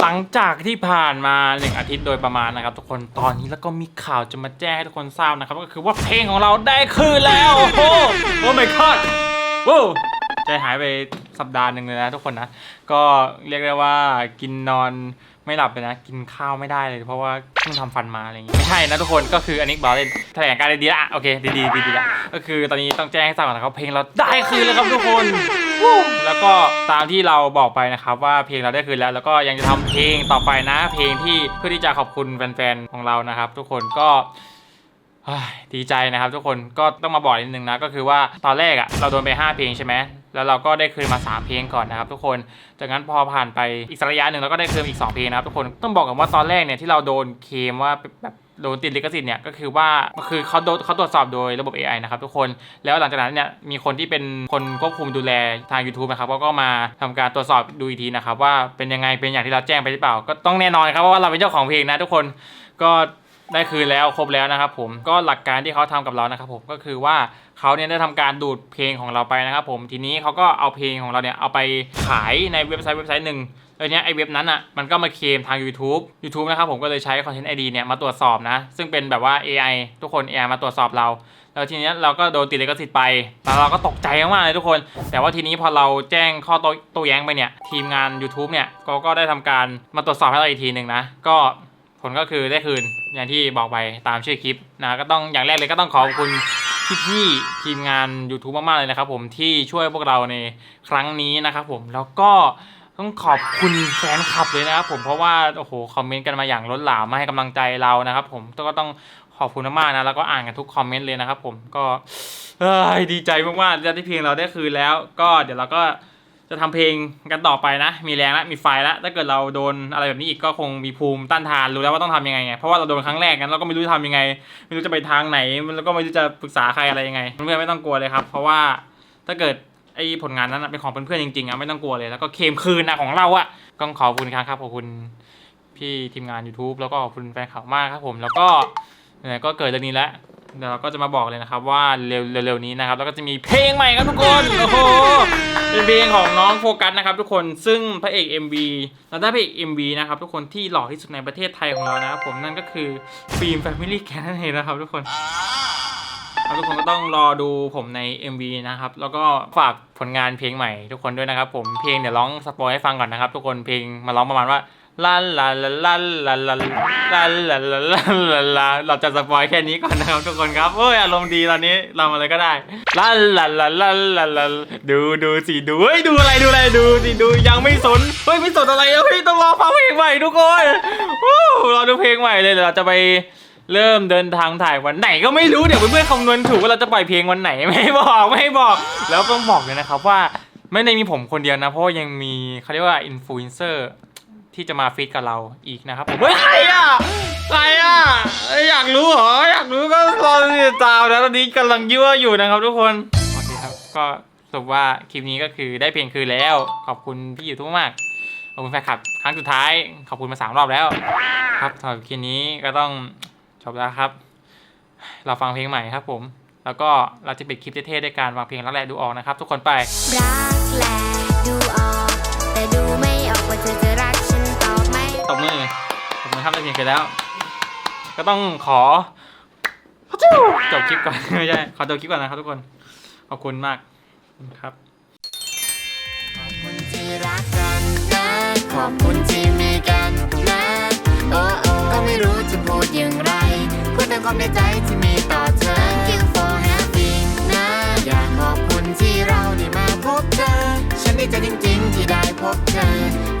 หลังจากที่ผ่านมาหนึ่งอาทิตย์โดยประมาณนะครับทุกคนตอนนี้แล้วก็มีข่าวจะมาแจ้งให้ทุกคนทราบนะครับก็คือว่าเพลงของเราได้คืนแล้ว โอ้โหโอ้ my god ว้ใจหายไปสัปดาห์หนึ่งเลยนะทุกคนนะ ก็เรียกได้ว่ากินนอนไม่หลับเลยนะ กินข้าวไม่ได้เลย เพราะว่าเพิ่งทำฟันมาอะไรอย่างงี้ไม่ใช่นะทุกคนก็คืออันนี้บอกเลยแถลงการดีๆละโอเคดีๆดีๆละก็คือตอนนี้ต้องแจ้งให้ทราบก่อนนะครับเพลงเราได้คืนแล้วครับทุกคน แล้วก็ตามที่เราบอกไปนะครับว่าเพลงเราได้คืนแล้ว แล้วก็ยังจะทำเพลงต่อไปนะ เพลงที่เพื่อที่จะขอบคุณแฟนๆของเรานะครับ ทุกคนก็ดีใจนะครับทุกคนก็ต้องมาบอกนิดนึงนะก็คือว่าตอนแรกอะ่ะเราโดนไป 5 เพลงใช่ไหม แล้วเราก็ได้คืนมา 3 เพลงก่อนนะครับทุกคน จากนั้นพอผ่านไปอีกสักระยะหนึ่งเราก็ได้คืนอีก 2 เพลงนะครับทุกคน ต้องบอกกันว่าตอนแรกเนี่ยที่เราโดนเคมว่าแบบโดนติดลิขสิทธิ์เนี่ยก็คือว่าคือเขาโดนเขาตรวจสอบโดยระบบ AI นะครับทุกคนแล้วหลังจากนั้นเนี่ยมีคนที่เป็นคนควบคุมดูแลทาง YouTube นะครับเขาก็มาทำการตรวจสอบดูอีกทีนะครับว่าเป็นยังไงเป็นอย่างที่เราแจ้งไปหรือเปล่า ก็ต้องแน่นอนครับว่าเราเป็นเจ้าของเพลงนะทุกคนก็ ได้คืนแล้วครบแล้วนะครับผมก็หลักการที่เขาทำกับเรานะครับผมก็คือว่าเขาเนี่ยได้ทำการดูดเพลงของเราไปนะครับผมทีนี้เขาก็เอาเพลงของเราเนี่ยเอาไปขายในเว็บไซต์เว็บไซต์หนึ่งแล้วเนี้ยไอเว็บนั้นอะมันก็มาเคลมทาง YouTube YouTube นะครับผมก็เลยใช้ Content ID เนี่ยมาตรวจสอบนะ ซึ่งเป็นแบบว่า AI ทุกคน AI มาตรวจสอบเรา แล้วทีนี้เราก็โดนติดลิขสิทธิ์ไปแล้วเราก็ตกใจมากเลยทุกคน แต่ว่าทีนี้พอเราแจ้งข้อโต้โต้แย้งไปเนี่ยทีมงาน YouTube เนี่ยก็ก็ได้ทำการมาตรวจสอบให้เราอีกทีหนึ่งนะก็ ผลก็คือได้คืนอย่างที่บอกไปตามชื่อคลิปนะก็ต้องอย่างแรกเลยก็ต้องขอบคุณพี่ๆทีมงาน YouTube มากๆเลยนะครับ ผมที่ช่วยพวกเราในครั้งนี้นะครับผมแล้วก็ต้องขอบคุณแฟนคลับเลยนะครับผมเพราะว่าโอ้โหคอมเมนต์กันมาอย่างล้นหลามมาให้กำลังใจเรานะครับ ผมก็ต้องขอบคุณมากๆนะแล้วก็อ่านกันทุกคอมเมนต์เลยนะครับ ผมก็ดีใจมากๆที่เพลงเราได้คืนแล้ว ก็เดี๋ยวเราก็ จะทำเพลงกันต่อไปนะ มีแรงแล้วมีไฟแล้วถ้าเกิดเราโดนอะไรแบบนี้อีกก็คงมีภูมิต้านทานรู้แล้วว่าต้องทำยังไงไงเพราะว่าเราโดนครั้งแรกกันเราก็ไม่รู้จะทำยังไง ไม่รู้จะไปทางไหนแล้วก็ไม่รู้จะปรึกษาใครอะไรยังไงเพื่อนๆไม่ต้องกลัวเลยครับ เพราะว่าถ้าเกิดไอ้ผลงานนั้นเป็นของเพื่อนๆจริงๆอะไม่ต้องกลัวเลยแล้วก็เคมคืนนะของเราอะก็ขอบคุณครับขอบคุณพี่ทีมงาน YouTube แล้วก็ขอบคุณแฟนคลับมากครับผม แล้วก็เนี่ยก็เกิดเรื่องนี้แล้วเดี๋ยวเราก็จะมาบอกเลยนะครับว่าเร็วเร็วๆนี้นะครับแล้วก็จะมีเพลงใหม่ครับทุกคนโอ้โห เป็นเพลงของน้องโฟกัสนะครับทุกคนซึ่งพระเอก MV เราได้พระเอก MV นะครับทุกคนที่หล่อที่สุดในประเทศไทยของเรานะครับผมนั่นก็คือฟิล์มแฟมิลี่แคนนั่นเองนะครับทุกคนทุกคนก็ต้องรอดูผมใน MV นะครับ แล้วก็ฝากผลงานเพลงใหม่ทุกคนด้วยนะครับผมเพลงเดี๋ยวร้องสปอยให้ฟังก่อนนะครับ ทุกคนเพลงมาร้องประมาณว่า ลาลาลาลาลาลาลาลาลาลาลาลาเราจะสปอยแค่นี้ก่อนนะครับทุกคนครับเอ้ยอารมณ์ดีตอนนี้เราอะไรก็ได้ลาลาลาลาลาลาดูดูสิดูเฮ้ยดูอะไรดูอะไรดูสิดูยังไม่สนเฮ้ยไม่สนอะไรแล้วพี่ต้องรอฟังเพลงใหม่ทุกคนรอดูเพลงใหม่เลยเราจะไปเริ่มเดินทางถ่ายวันไหนก็ไม่รู้เดี๋ยวเพื่อนๆคำนวณถูกว่าเราจะปล่อยเพลงวันไหนไม่บอกไม่บอก แล้วต้องบอกเลยนะครับว่าไม่ได้มีผมคนเดียวนะเพราะยังมีเขาเรียกว่าอินฟลูเอนเซอร์ ที่จะมาฟีดกับเราอีกนะครับผมเฮ้ยใครอะใครอะเอ้ยอยากรู้เหรออยากรู้ก็รอติดตามนะตอนนี้กำลังยั่วอยู่นะครับทุกคนโอเคครับก็สรุปว่าคลิปนี้ก็คือได้เพลงคืนแล้ว ขอบคุณพี่อยู่ทุกมากขอบคุณแฟนคลับครั้งสุดท้ายขอบคุณมาสามรอบแล้ว ครับสำหรับคลิปนี้ก็ต้องจบแล้วครับ เราฟังเพลงใหม่ครับผม แล้วก็เราจะปิดคลิปเท่ๆด้วยการวางเพลงแล้วแหละดูออกนะครับ ทุกคนไปรักแลดูออกแต่ดูไม่ ตบมือตบมือครับได้เพลงเสร็จแล้ว ก็ต้องขอจบคลิปก่อนไม่ใช่ขอจบคลิปก่อนนะครับทุกคน ขอบคุณมากครับขอบคุณที่รักกันนะขอบคุณที่มีกันนะโอ้โอ้ก็ไม่รู้จะพูดอย่างไรพูดแต่ความในใจที่มีต่อเธอ Thank you for having นะอยากขอบคุณที่เราได้มาพบเธอ ฉันดีใจจริงๆที่ได้พบเธอ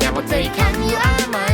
อยากบอกเธออีกครั้ง you are my